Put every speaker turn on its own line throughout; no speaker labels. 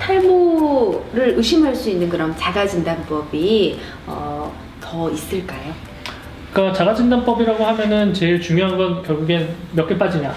탈모를 의심할 수 있는 그런 자가진단법이 어, 더 있을까요?
그러니까 자가진단법이라고 하면은 제일 중요한 건 결국엔 몇 개 빠지냐.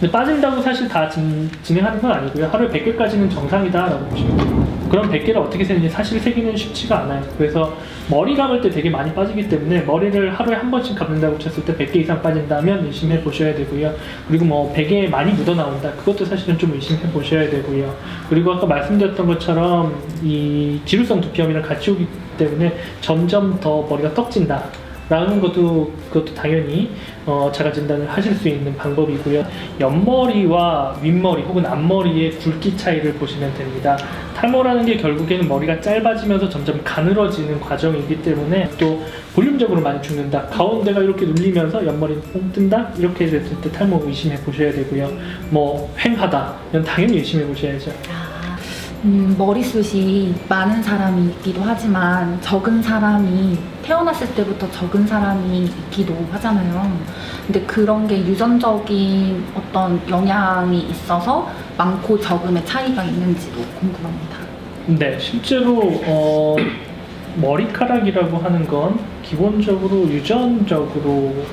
근데 빠진다고 사실 다 진, 진행하는 건 아니고요. 하루에 100개까지는 정상이다라고 보시면 돼요. 그럼 100개를 어떻게 세는지 사실 세기는 쉽지가 않아요. 그래서 머리 감을 때 되게 많이 빠지기 때문에 머리를 하루에 한 번씩 감는다고 쳤을 때 100개 이상 빠진다면 의심해 보셔야 되고요. 그리고 뭐 베개에 많이 묻어 나온다. 그것도 사실은 좀 의심해 보셔야 되고요. 그리고 아까 말씀드렸던 것처럼 이 지루성 두피염이랑 같이 오기 때문에 점점 더 머리가 떡진다. 라는 것도 그것도 당연히 어, 자가 진단을 하실 수 있는 방법이고요. 옆머리와 윗머리 혹은 앞머리의 굵기 차이를 보시면 됩니다. 탈모라는 게 결국에는 머리가 짧아지면서 점점 가늘어지는 과정이기 때문에 또 볼륨적으로 많이 죽는다. 가운데가 이렇게 눌리면서 옆머리 뽕 뜬다. 이렇게 됐을 때 탈모 의심해 보셔야 되고요. 뭐 횡하다. 이건 당연히 의심해 보셔야죠.
음, 머리숱이 많은 사람이 있기도 하지만 적은 사람이 태어났을 때부터 적은 사람이 있기도 하잖아요. 근데 그런 게 유전적인 어떤 영향이 있어서 많고 적음의 차이가 있는지도 궁금합니다.
네, 실제로 어, 머리카락이라고 하는 건 기본적으로 유전적으로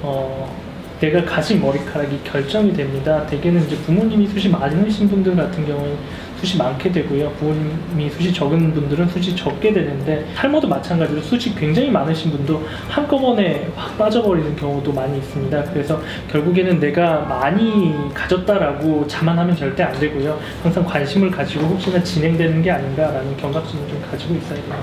어, 내가 가진 머리카락이 결정이 됩니다. 대개는 이제 부모님이 숱이 많으신 분들 같은 경우는 숱이 많게 되고요. 부모님이 숱이 적은 분들은 숱이 적게 되는데 탈모도 마찬가지로 숱이 굉장히 많으신 분도 한꺼번에 확 빠져버리는 경우도 많이 있습니다. 그래서 결국에는 내가 많이 가졌다라고 자만하면 절대 안 되고요. 항상 관심을 가지고 혹시나 진행되는 게 아닌가라는 경각심을 좀 가지고 있어야 됩니다.